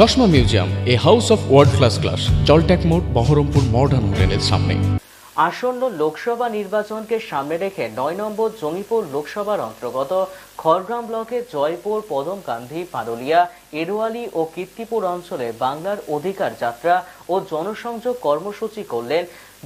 চশমা museum, a house of world class class জলট্যাক মোড়, Baharampur modern হোটেলের সামনে। আসন্ন লোকসভা নির্বাচনকে সামনে রেখে নয় নম্বর জঙ্গিপুর লোকসভার অন্তর্গত খড়গ্রাম ব্লকের জয়পুর পদম গান্ধী পাদলিয়া, এরোয়ালি ও কীর্তিপুর অঞ্চলে বাংলার অধিকার যাত্রা ও জনসংযোগ কর্মসূচি করলেন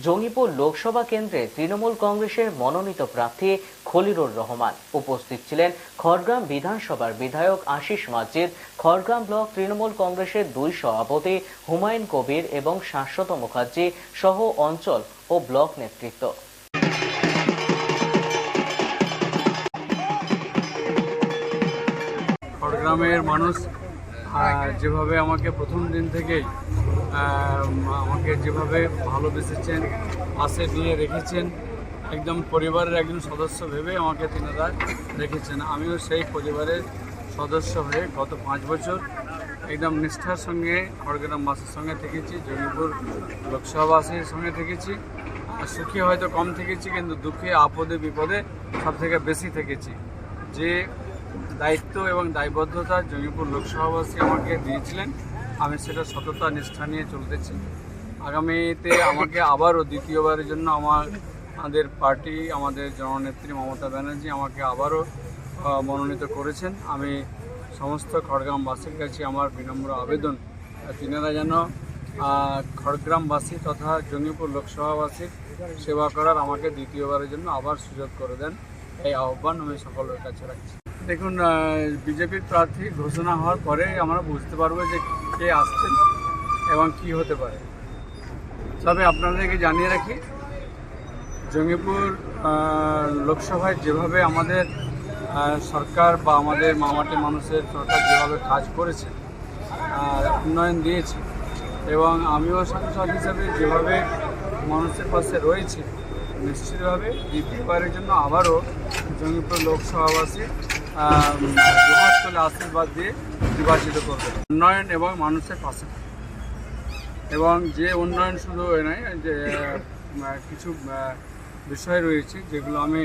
জঙ্গিপুর লোকসভা কেন্দ্রে তৃণমূল কংগ্রেসের মনোনীত প্রার্থী খলিরুর রহমান। উপস্থিত ছিলেন খড়গ্রাম বিধানসভার বিধায়ক আশিস মাজিদ, খড়গ্রাম ব্লক তৃণমূল কংগ্রেসের দুই সভাপতি হুমায়ুন কবির এবং শাশ্বত মুখার্জি সহ অঞ্চল ও ব্লক নেতৃত্ব। খড়গ্রামের মানুষ যেভাবে আমাকে প্রথম দিন থেকেই আমাকে যেভাবে ভালোবেসেছেন পাশে নিয়ে রেখেছেন একদম পরিবারের একজন সদস্য ভেবে আমাকে তিনারা রেখেছেন। আমিও সেই পরিবারের সদস্য হয়ে গত পাঁচ বছর একদম নিষ্ঠার সঙ্গে খড়গ্রাম খড়গ্রামবাসীর সঙ্গে থেকেছি জঙ্গিপুর লোকসভাবাসীর সঙ্গে থেকেছি। আর সুখী হয়তো কম থেকেছি কিন্তু দুঃখে আপদে বিপদে সব থেকে বেশি থেকেছি। যে দায়িত্ব এবং দায়বদ্ধতা জঙ্গিপুর লোকসভাবাসী আমাকে দিয়েছিলেন। আমি সেটা সততা, নিষ্ঠা নিয়ে চলতেছি। আগামীতে আমাকে আবারও দ্বিতীয়বারের জন্য আমার, আমাদের পার্টি, আমাদের জননেত্রী মমতা ব্যানার্জি আমাকে আবারও মনোনীত করেছেন। আমি সমস্ত খড়গ্রামবাসীর কাছে আমার বিনম্র আবেদন তিনারা যেন খড়গ্রামবাসী তথা জঙ্গিপুর লোকসভাবাসীর সেবা করার আমাকে দ্বিতীয়বারের জন্য আবার সুযোগ করে দেন। এই আহ্বান আমি সকলের কাছে রাখছি। দেখুন বিজেপির প্রার্থী ঘোষণা হওয়ার পরে আমরা বুঝতে পারব যে কে আসছেন এবং কি হতে পারে। তবে আপনাদেরকে জানিয়ে রাখি, জঙ্গিপুর লোকসভায় যেভাবে আমাদের সরকার বা আমাদের মামাটি মানুষের সরকার যেভাবে কাজ করেছে উন্নয়ন দিয়েছে, এবং আমিও সাংসদ হিসাবে যেভাবে মানুষের পাশে রয়েছি, নিশ্চিতভাবে দ্বিতীয়বারের জন্য আবারও জঙ্গিপুর লোকসভাবাসী আশীর্বাদ দিয়ে নির্বাচিত করবে। উন্নয়ন এবং মানুষের পাশে। এবং যে উন্নয়ন শুধু নয় যে কিছু বিষয় রয়েছে যেগুলো আমি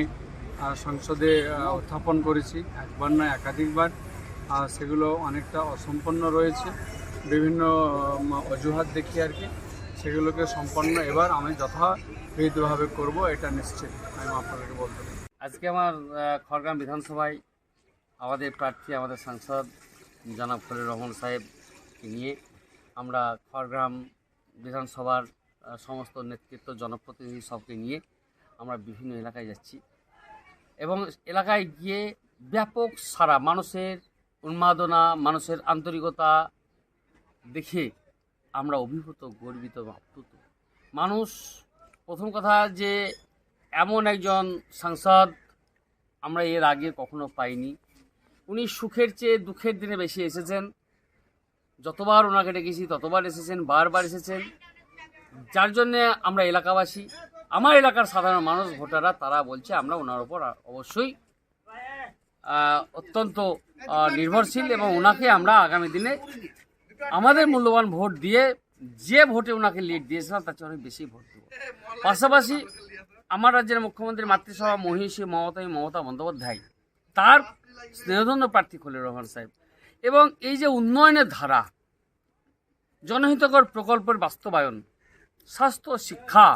সংসদে উত্থাপন করেছি একবার নয় একাধিকবার। সেগুলো অনেকটা অসম্পন্ন রয়েছে। বিভিন্ন অজুহাত দেখি আর কি। সেগুলোকে সম্পন্ন এবার আমি যথাবিধভাবে করব, এটা নিশ্চিত। আমি আপনাদেরকে বলতে আজকে আমার খড়গ্রাম বিধানসভায় আমাদের প্রার্থী, আমাদের সাংসদ জনাব খলিল রহমান সাহেবকে নিয়ে আমরা খড়গ্রাম বিধানসভার সমস্ত নেতৃত্ব, জনপ্রতিনিধি সবকে নিয়ে আমরা বিভিন্ন এলাকায় যাচ্ছি এবং এলাকায় গিয়ে ব্যাপক সারা মানুষের উন্মাদনা, মানুষের আন্তরিকতা দেখে আমরা অভিভূত, গর্বিত আপ্লুত। মানুষ, প্রথম কথা যে এমন একজন সাংসদ আমরা এর আগে কখনো পাইনি। উনি সুখের চেয়ে দুঃখের দিনে বেশি এসেছেন। যতবার ওনাকে ডেকেছি, ততবার এসেছেন, বারবার এসেছেন। যার জন্যে আমরা এলাকাবাসী, আমার এলাকার সাধারণ মানুষ, ভোটাররা, তারা বলছে, আমরা ওনার ওপর অবশ্যই অত্যন্ত নির্ভরশীল এবং ওনাকে আমরা আগামী দিনে আমাদের মূল্যবান ভোট দিয়ে যে ভোটে ওনাকে লিড দিয়েছিলাম, তার চেয়ে অনেক বেশি ভোট দেবো। পাশাপাশি আমার রাজ্যের মুখ্যমন্ত্রী, মাতৃসভা মহিষী মমতা মমতা বন্দ্যোপাধ্যায়, তার স্নেহধন্য প্রার্থী খলিল রহমান সাহেব। এবং এই যে উন্নয়নের ধারা, জনহিতকর প্রকল্পের বাস্তবায়ন, স্বাস্থ্য, শিক্ষা,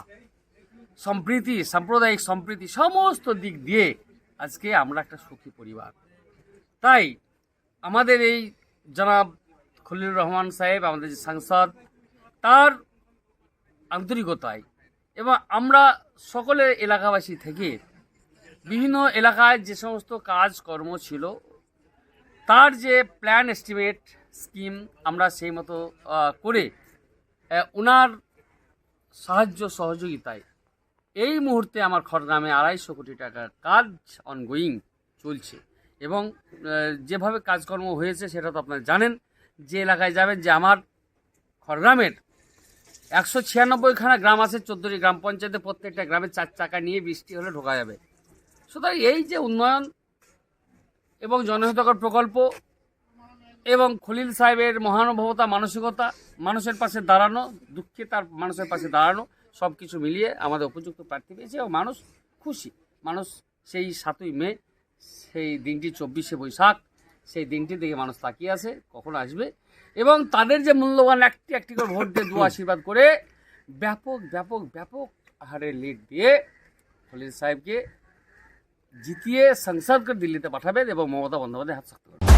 সম্প্রীতি, সাম্প্রদায়িক সম্প্রীতি, সমস্ত দিক দিয়ে আজকে আমরা একটা সুখী পরিবার। তাই আমাদের এই জনাব খলিলুর রহমান সাহেব, আমাদের যে সাংসদ, তার আন্তরিকতায় এবং আমরা সকলে এলাকাবাসী থেকে বিভিন্ন এলাকায় যে সমস্ত কাজকর্ম ছিল, তার যে প্ল্যান এস্টিমেট স্কিম আমরা সেই মতো করে ওনার সাহায্য সহযোগিতায় এই মুহূর্তে আমার খড়গ্রামে আড়াইশো কোটি টাকার কাজ অনগোয়িং চলছে। এবং যেভাবে কাজকর্ম হয়েছে সেটা তো আপনারা জানেন, যে এলাকায় যাবেন যে আমার খড়গ্রামের একশো ছিয়ানব্বইখানা গ্রাম আছে, চোদ্দোটি গ্রাম পঞ্চায়েতে প্রত্যেকটা গ্রামে চার চাকা নিয়ে বৃষ্টি হলে ঢোকা যাবে। সুতরাং এই যে উন্নয়ন এবং জনহিতকর প্রকল্প এবং খলিল সাহেবের মহানুভবতা মানসিকতা মানুষের পাশে দাঁড়ানো দুঃখে তার মানুষের পাশে দাঁড়ানো সব কিছু মিলিয়ে আমাদের উপযুক্ত প্রার্থী পেয়েছে এবং মানুষ খুশি। মানুষ সেই সাতই মে সেই দিনটি চব্বিশে বৈশাখ সেই দিনটির দিকে মানুষ তাকিয়ে আছে কখন আসবে। এবং তাদের যে মূল্যবান একটি একটি করে ভোট দিয়ে দু আশীর্বাদ করে ব্যাপক ব্যাপক ব্যাপক হারে লিড দিয়ে খলিল সাহেবকে জিতিয়ে সংসদকে দিল্লিতে পাঠাবেন এবং মমতা বন্দ্যোপাধ্যায় হাত শক্ত করবেন।